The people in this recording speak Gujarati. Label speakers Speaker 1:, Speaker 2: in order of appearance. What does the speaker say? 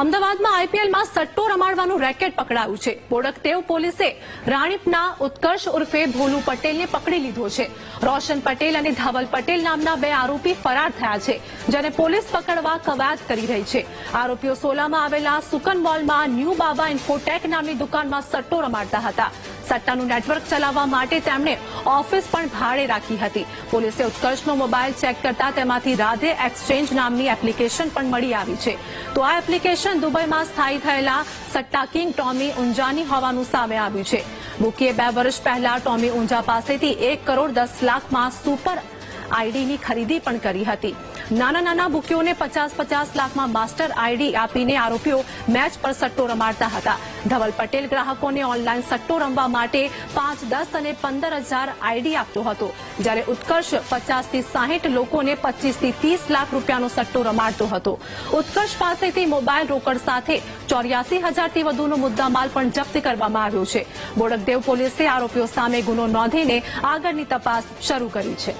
Speaker 1: અમદાવાદમાં આઈપીએલમાં સટ્ટો રમાડવાનું રેકેટ પકડાયું છે. બોડકદેવ પોલીસે રાણીપના ઉત્કર્ષ ઉર્ફે ભોલુ પટેલને પકડી લીધો છે. રોશન પટેલ અને ધવલ પટેલ નામના બે આરોપી ફરાર થયા છે, જેને પોલીસ પકડવા કવાયત કરી રહી છે. આરોપીઓ સોલામાં આવેલા સુકન મોલમાં ન્યૂ બાબા ઇન્ફોટેક નામની દુકાનમાં સટ્ટો રમાડતા હતા. સટ્ટાનું નેટવર્ક ચલાવવા માટે તેમણે ઓફિસ પણ ભાડે રાખી હતી. પોલીસે ઉત્કર્ષનો મોબાઈલ ચેક કરતા તેમાંથી રાધે એક્સચેન્જ નામની એપ્લિકેશન પણ મળી આવી છે. તો આ એપ્લિકેશન દુબઈમાં સ્થાયી થયેલા સટ્ટા કિંગ ટોમી ઊંઝાની હોવાનું સામે આવ્યું છે. બુકીએ બે વર્ષ પહેલા ટોમી ઊંઝા પાસેથી એક કરોડ દસ લાખમાં સુપર આઈડીની ખરીદી પણ કરી હતી. નાના નાના બુકીઓને પચાસ પચાસ લાખમાં માસ્ટર આઈડી આપીને આરોપીઓ મેચ પર સટ્ટો રમાડતા હતા. ધવલ પટેલ ગ્રાહકોને ઓનલાઈન સટ્ટો રમવા માટે પાંચ, દસ અને પંદર હજાર આઈડી આપતો હતો. જ્યારે ઉત્કર્ષ પચાસથી સાહીઠ લોકોને પચીસથી ત્રીસ લાખ રૂપિયાનો સટ્ટો રમાડતો હતો. ઉત્કર્ષ પાસેથી મોબાઈલ રોકડ સાથે ચોર્યાસી હજારથી વધુનો મુદ્દામાલ પણ જપ્ત કરવામાં આવ્યો છે. બોડકદેવ પોલીસે આરોપીઓ સામે ગુનો નોંધીને આગળની તપાસ શરૂ કરી છે.